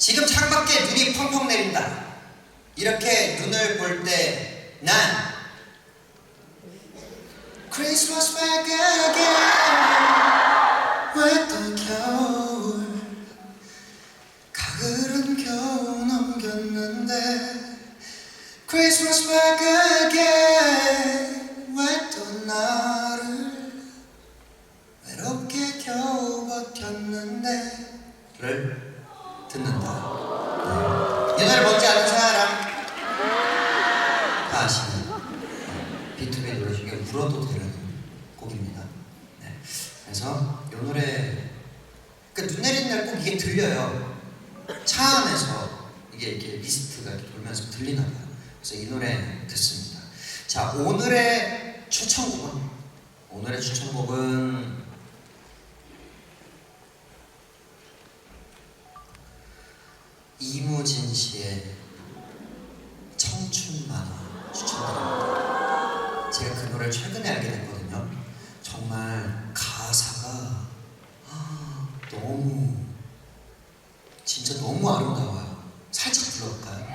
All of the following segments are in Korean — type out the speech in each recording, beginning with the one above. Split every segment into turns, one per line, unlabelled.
지금 창밖에 눈이 펑펑 내린다. 이렇게 눈을 볼 때난 Christmas back again 왜또 겨울 가을은 겨우 넘겼는데 Christmas back again 왜또 나를 외롭게 겨우 버텼는데 를 듣는다. 네. 이 노래 뭔지 아는 사람. 다 아시는 B2B 노래 중에 울어도 되는 곡입니다. 네. 그래서 이 노래 그눈 내리는 날 꼭 이게 들려요. 차 안에서 이게 이렇게 리스트가 이렇게 돌면서 들리나 봐요. 그래서 이 노래 듣습니다. 자 오늘의 추천곡은? 오늘의 추천곡은 이무진 씨의 청춘 만화 추천드립니다. 제가 그 노래를 최근에 알게 됐거든요. 정말 가사가 아, 너무 진짜 너무 아름다워요. 살짝 불러볼까요?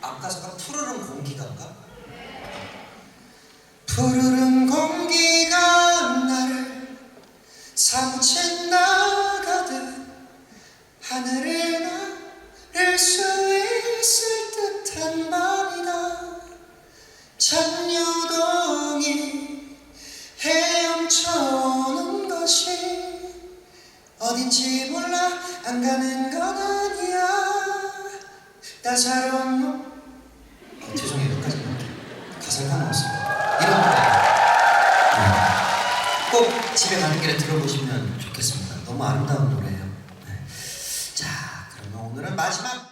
앞가사가 푸르른 공기가인가? 푸르른 어딘지 몰라. 안 가는 건 아니야. 따사로운 놈 어, 죄송해요. 여기까지만 가사를 까먹었습니다. 이런 노래 네. 꼭 집에 가는 길에 들어보시면 좋겠습니다. 너무 아름다운 노래예요. 네. 자 그러면 오늘은 마지막